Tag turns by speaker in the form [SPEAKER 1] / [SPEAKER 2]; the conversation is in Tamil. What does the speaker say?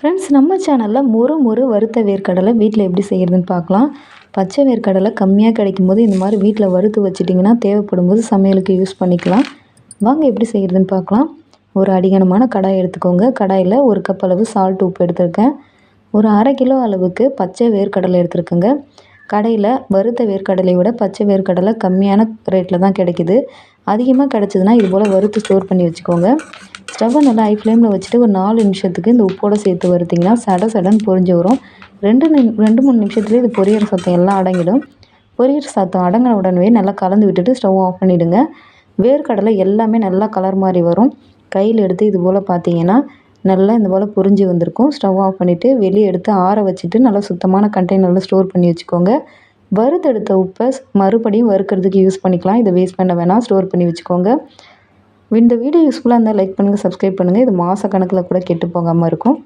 [SPEAKER 1] ஃப்ரெண்ட்ஸ் நம்ம சேனலில் மொறு மொறு வறுத்த வேர்க்கடலை வீட்டில் எப்படி செய்கிறதுன்னு பார்க்கலாம். பச்சை வேர்க்கடலை கம்மியாக கிடைக்கும் போது இந்த மாதிரி வீட்டில் வறுத்து வச்சிட்டிங்கன்னா தேவைப்படும் போது சமையலுக்கு யூஸ் பண்ணிக்கலாம். வாங்க எப்படி செய்கிறதுன்னு பார்க்கலாம். ஒரு அடிகனமான கடாய் எடுத்துக்கோங்க. கடாயில் ஒரு கப் அளவு சால்ட் உப்பு எடுத்திருக்கேன். ஒரு அரை கிலோ அளவுக்கு பச்சை வேர்க்கடலை எடுத்துருக்கோங்க. கடையில் வறுத்த வேர்க்கடலை விட பச்சை வேர்க்கடலை கம்மியான ரேட்டில் தான் கிடைக்குது. அதிகமாக கிடச்சிதுன்னா இது போல் வறுத்து ஸ்டோர் பண்ணி வச்சுக்கோங்க. ஸ்டவ்வை நல்லா ஹை ஃப்ளேமில் வச்சுட்டு ஒரு நாலு நிமிஷத்துக்கு இந்த உப்போடு சேர்த்து வறுத்திங்கன்னா சட சடன்னு பொரிஞ்சு வரும். ரெண்டு நிமி ரெண்டு மூணு நிமிஷத்துலேயே இது பொரியற சத்தம் எல்லாம் அடங்கிடும். பொரியற சத்தம் அடங்கின உடனே நல்லா கலந்து விட்டுட்டு ஸ்டவ் ஆஃப் பண்ணிவிடுங்க வேர்க்கடலை எல்லாமே நல்லா கலர் மாதிரி வரும். கையில் எடுத்து இது போல் பார்த்தீங்கன்னா நல்லா இந்த போல் பொரிஞ்சு வந்திருக்கும். ஸ்டவ் ஆஃப் பண்ணிவிட்டு வெளியே எடுத்து ஆற வச்சுட்டு நல்லா சுத்தமான கண்டெய்னரில் ஸ்டோர் பண்ணி வச்சுக்கோங்க. வறுத்தெடுத்த உப்பை மறுபடியும் வறுக்கிறதுக்கு யூஸ் பண்ணிக்கலாம். இதை வேஸ்ட் பண்ண வேணாம். ஸ்டோர் பண்ணி வச்சுக்கோங்க. இந்த வீடியோ யூஸ்ஃபுல்லாக இருந்தால் லைக் பண்ணுங்கள் சப்ஸ்கிரைப் பண்ணுங்கள் இது மாத கணக்கில் கூட கெட்டு போகாமல் இருக்கும்.